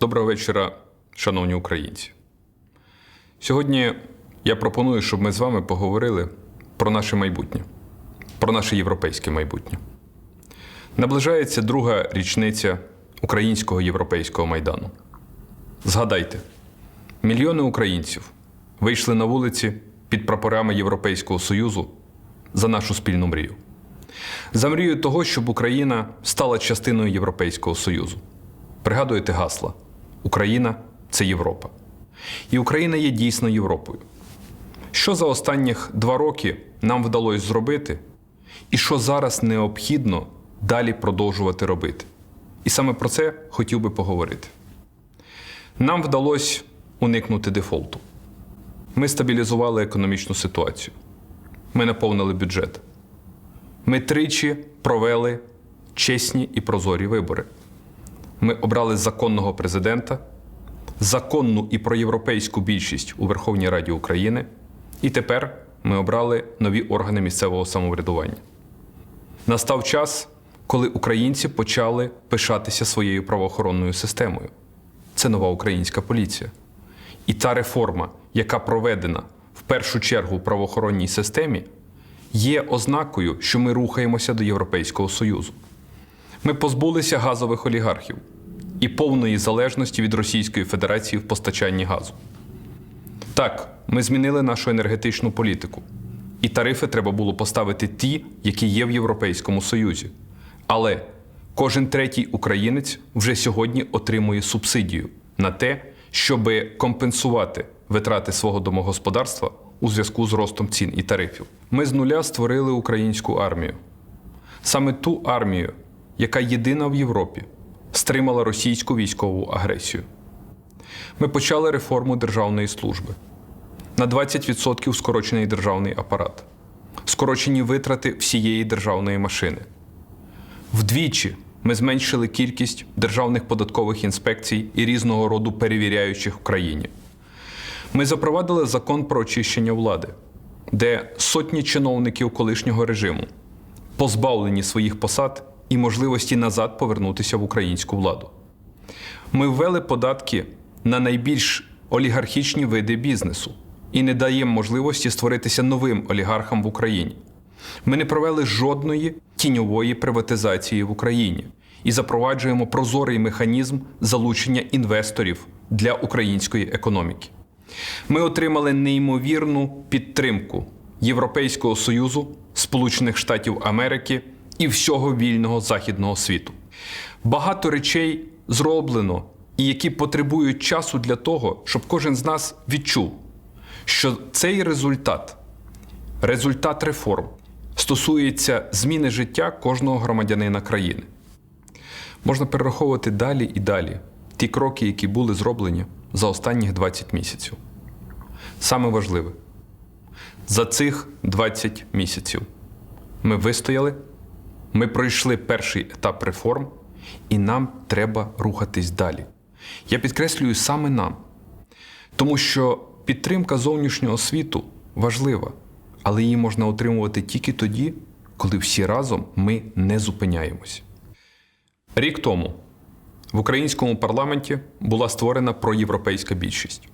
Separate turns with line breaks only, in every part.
Доброго вечора, шановні українці. Сьогодні я пропоную, щоб ми з вами поговорили про наше майбутнє, про наше європейське майбутнє. Наближається друга річниця українського європейського майдану. Згадайте, мільйони українців вийшли на вулиці під прапорами Європейського Союзу за нашу спільну мрію. За мрію того, щоб Україна стала частиною Європейського Союзу. Пригадуєте гасла: Україна це Європа. І Україна є дійсно Європою. Що за останніх два роки нам вдалося зробити, і що зараз необхідно далі продовжувати робити? І саме про це хотів би поговорити. Нам вдалося уникнути дефолту. Ми стабілізували економічну ситуацію. Ми наповнили бюджет. Ми тричі провели чесні і прозорі вибори. Ми обрали законного президента, законну і проєвропейську більшість у Верховній Раді України. І тепер ми обрали нові органи місцевого самоврядування. Настав час, коли українці почали пишатися своєю правоохоронною системою. Це нова українська поліція. І та реформа, яка проведена в першу чергу в правоохоронній системі, є ознакою, що ми рухаємося до Європейського Союзу. Ми позбулися газових олігархів і повної залежності від Російської Федерації в постачанні газу. Так, ми змінили нашу енергетичну політику, і тарифи треба було поставити ті, які є в Європейському Союзі. Але кожен третій українець вже сьогодні отримує субсидію на те, щоб компенсувати витрати свого домогосподарства у зв'язку з ростом цін і тарифів. Ми з нуля створили українську армію. Саме ту армію, яка єдина в Європі стримала російську військову агресію. Ми почали реформу державної служби. На 20% скорочений державний апарат, скорочені витрати всієї державної машини. Вдвічі ми зменшили кількість державних податкових інспекцій і різного роду перевіряючих в країні. Ми запровадили закон про очищення влади, де сотні чиновників колишнього режиму позбавлені своїх посад і можливості назад повернутися в українську владу. Ми ввели податки на найбільш олігархічні види бізнесу і не даємо можливості створитися новим олігархам в Україні. Ми не провели жодної тіньової приватизації в Україні і запроваджуємо прозорий механізм залучення інвесторів для української економіки. Ми отримали неймовірну підтримку Європейського Союзу, Сполучених Штатів Америки і всього вільного західного світу. Багато речей зроблено, і які потребують часу для того, щоб кожен з нас відчув, що цей результат, результат реформ, стосується зміни життя кожного громадянина країни. Можна перераховувати далі і далі ті кроки, які були зроблені за останніх 20 місяців. Саме важливе, за цих 20 місяців ми вистояли, ми пройшли перший етап реформ, і нам треба рухатись далі. Я підкреслюю саме нам, тому що підтримка зовнішнього світу важлива, але її можна отримувати тільки тоді, коли всі разом ми не зупиняємось. Рік тому в українському парламенті була створена проєвропейська більшість.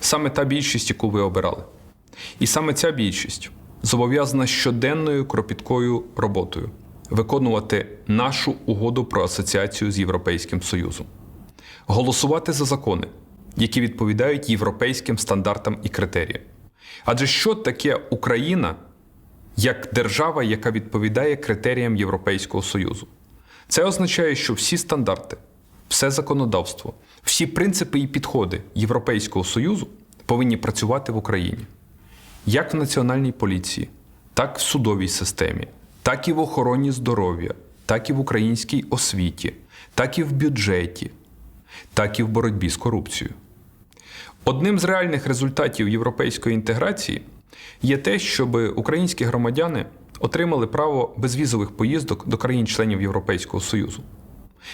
Саме та більшість, яку ви обирали. І саме ця більшість зобов'язана щоденною кропіткою роботою виконувати нашу угоду про асоціацію з Європейським Союзом, голосувати за закони, які відповідають європейським стандартам і критеріям. Адже що таке Україна як держава, яка відповідає критеріям Європейського Союзу? Це означає, що всі стандарти, все законодавство, всі принципи і підходи Європейського Союзу повинні працювати в Україні. Як в національній поліції, так в судовій системі, так і в охороні здоров'я, так і в українській освіті, так і в бюджеті, так і в боротьбі з корупцією. Одним з реальних результатів європейської інтеграції є те, щоб українські громадяни отримали право безвізових поїздок до країн-членів Європейського Союзу.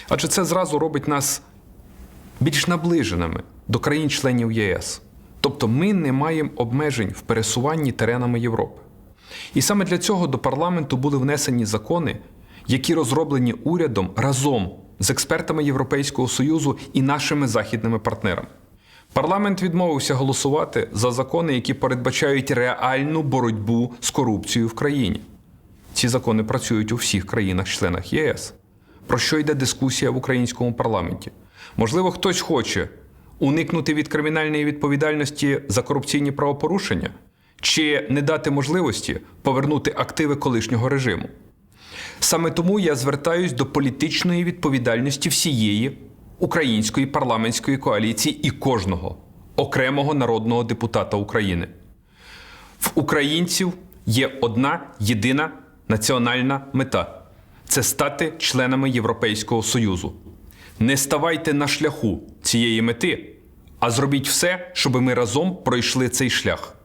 Адже це зразу робить нас більш наближеними до країн-членів ЄС. Тобто ми не маємо обмежень в пересуванні теренами Європи. І саме для цього до парламенту були внесені закони, які розроблені урядом разом з експертами Європейського Союзу і нашими західними партнерами. Парламент відмовився голосувати за закони, які передбачають реальну боротьбу з корупцією в країні. Ці закони працюють у всіх країнах-членах ЄС. Про що йде дискусія в українському парламенті? Можливо, хтось хоче уникнути від кримінальної відповідальності за корупційні правопорушення чи не дати можливості повернути активи колишнього режиму. Саме тому я звертаюсь до політичної відповідальності всієї української парламентської коаліції і кожного окремого народного депутата України. В українців є одна єдина національна мета це стати членами Європейського Союзу. Не ставайте на шляху цієї мети, а зробіть все, щоб ми разом пройшли цей шлях.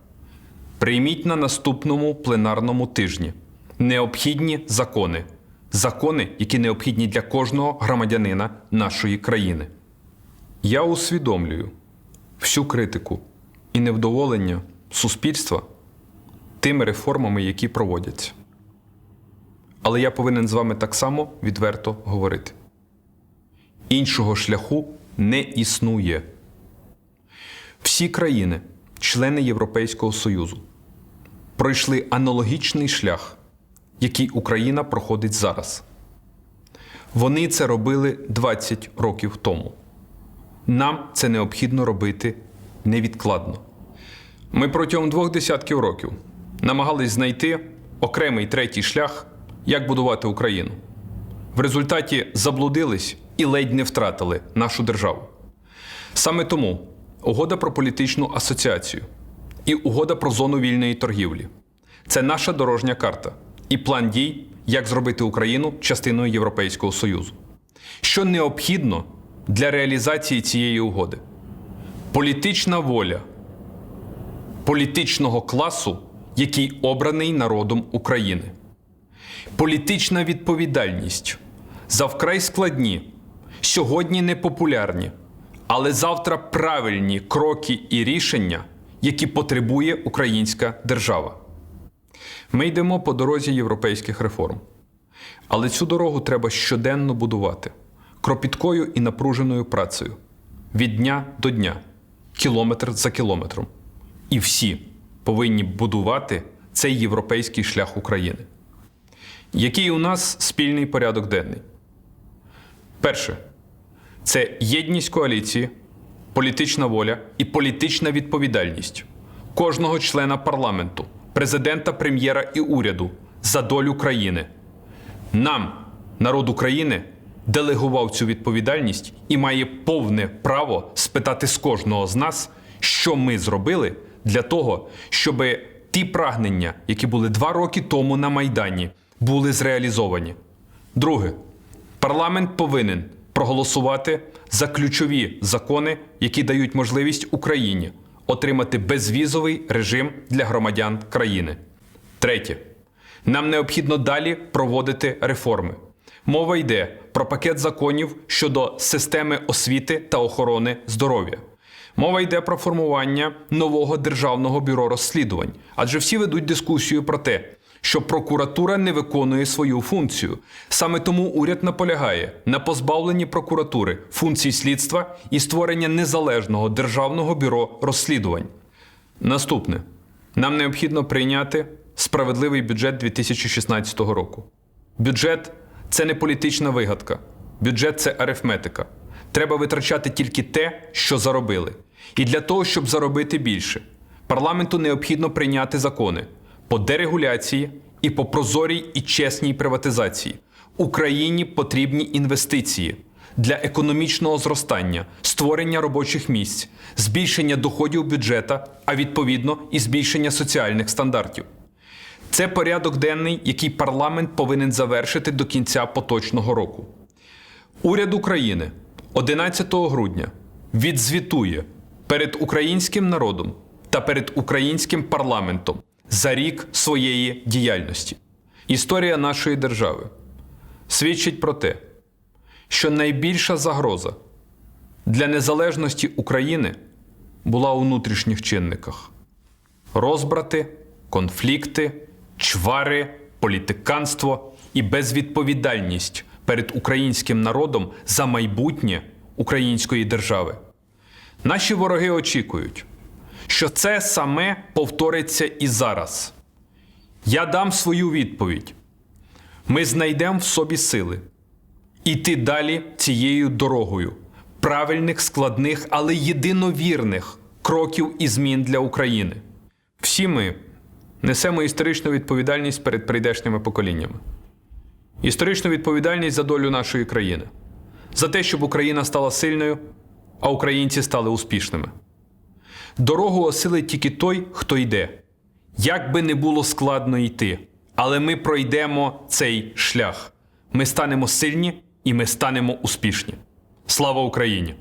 Прийміть на наступному пленарному тижні необхідні закони, закони, які необхідні для кожного громадянина нашої країни. Я усвідомлюю всю критику і невдоволення суспільства тими реформами, які проводяться. Але я повинен з вами так само відверто говорити. Іншого шляху не існує. Всі країни, члени Європейського Союзу, пройшли аналогічний шлях, який Україна проходить зараз. Вони це робили 20 років тому. Нам це необхідно робити невідкладно. Ми протягом двох десятків років намагались знайти окремий третій шлях, як будувати Україну. В результаті заблудились і ледь не втратили нашу державу. Саме тому угода про політичну асоціацію і угода про зону вільної торгівлі це наша дорожня карта і план дій, як зробити Україну частиною Європейського Союзу. Що необхідно для реалізації цієї угоди? Політична воля політичного класу, який обраний народом України, політична відповідальність за вкрай складні, сьогодні непопулярні, але завтра правильні кроки і рішення, які потребує українська держава. Ми йдемо по дорозі європейських реформ. Але цю дорогу треба щоденно будувати кропіткою і напруженою працею від дня до дня, кілометр за кілометром. І всі повинні будувати цей європейський шлях України. Який у нас спільний порядок денний? Перше це єдність коаліції, політична воля і політична відповідальність кожного члена парламенту, президента, прем'єра і уряду за долю країни. Нам, народ України, делегував цю відповідальність і має повне право спитати з кожного з нас, що ми зробили для того, щоб ті прагнення, які були два роки тому на Майдані, були зреалізовані. Друге, парламент повинен проголосувати за ключові закони, які дають можливість Україні отримати безвізовий режим для громадян країни. Третє. Нам необхідно далі проводити реформи. Мова йде про пакет законів щодо системи освіти та охорони здоров'я. Мова йде про формування нового державного бюро розслідувань, адже всі ведуть дискусію про те, що прокуратура не виконує свою функцію. Саме тому уряд наполягає на позбавленні прокуратури функцій слідства і створення незалежного державного бюро розслідувань. Наступне нам необхідно прийняти справедливий бюджет 2016 року. Бюджет це не політична вигадка, бюджет це арифметика. Треба витрачати тільки те, що заробили. І для того, щоб заробити більше, парламенту необхідно прийняти закони по дерегуляції і по прозорій і чесній приватизації. Україні потрібні інвестиції для економічного зростання, створення робочих місць, збільшення доходів бюджета, а відповідно і збільшення соціальних стандартів. Це порядок денний, який парламент повинен завершити до кінця поточного року. Уряд України 11 грудня відзвітує перед українським народом та перед українським парламентом за рік своєї діяльності. Історія нашої держави свідчить про те, що найбільша загроза для незалежності України була у внутрішніх чинниках: розбрати, конфлікти, чвари, політиканство і безвідповідальність перед українським народом за майбутнє української держави. Наші вороги очікують, що це саме повториться і зараз. Я дам свою відповідь. Ми знайдемо в собі сили іти далі цією дорогою правильних, складних, але єдиновірних кроків і змін для України. Всі ми несемо історичну відповідальність перед прийдешніми поколіннями, історичну відповідальність за долю нашої країни, за те, щоб Україна стала сильною, а українці стали успішними. Дорогу осилить тільки той, хто йде. Як би не було складно йти, але ми пройдемо цей шлях. Ми станемо сильні і ми станемо успішні. Слава Україні!